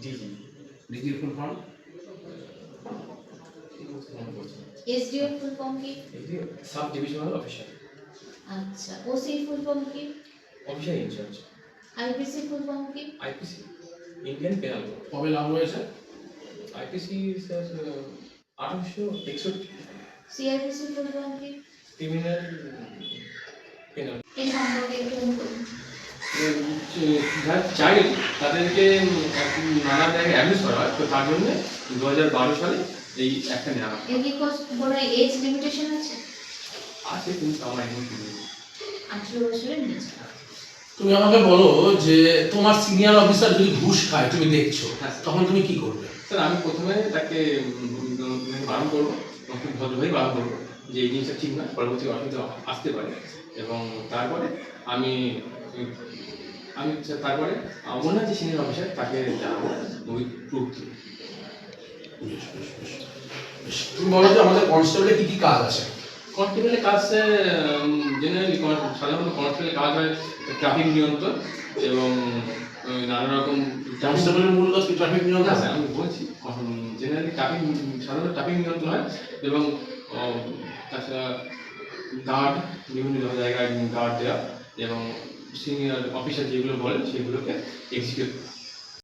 DG ডিজির full form SDO full form কি sub divisional officer আচ্ছা OC ফুল form কি officer in charge IPC full form কি IPC Indian penal code কবে লাগু হয়েছে আইপিসি স্যার আঠারোশো একষট্টি সিআরপিসি ফুল ফর্ম কি ক্রিমিনাল পেনাল এই সম্পর্কে একটু বলুন যারা চাইল্ড তাদেরকে নানা জায়গায় অ্যাবিউজ করা হয়। তো তার জন্য দু হাজার বারো সালে এই একটা নেওয়া হয়। কোনো এজ লিমিটেশন আছে? আছে কিন্তু আমার এখন কি আঠেরো বছরের নিচে। তুমি আমাকে বলো যে তোমার সিনিয়র অফিসার যদি ঘুষ খায় তুমি দেখছ হ্যাঁ। তখন তুমি কি করবে? স্যার আমি প্রথমে তাকে বারণ করব খুব ভদ্রভাবেই বারণ করব যে এই জিনিসটা ঠিক না পরবর্তী অসুবিধা আসতে পারে। এবং তারপরে আমি আমি তারপরে আমার মনে হচ্ছে সিনিয়র অফিসার তাকে জানাব ওই প্রুফ বেশ, বেশ, বেশ। বেশ, তুমি বলো যে আমাদের কনস্টেবলের কি কি কাজ আছে? কনস্টেবলের কাজ জেনারেলি সাধারণত কনস্টেবলের কাজ হয় ট্রাফিক নিয়ন্ত্রণ এবং উম, নানা রকম কনস্টেবলের মূল কাজ কি ট্রাফিক নিয়ম না স্যার আমি বলছি জেনারেলি ট্রাফিক সাধারণত ট্রাফিক নিয়ন্ত্রণ হয় এবং তাছাড়া গার্ড বিভিন্ন জায়গায় গার্ড দেওয়া এবং সিনিয়র অফিসার যেগুলো বলেন সেগুলোকে এক্সিকিউট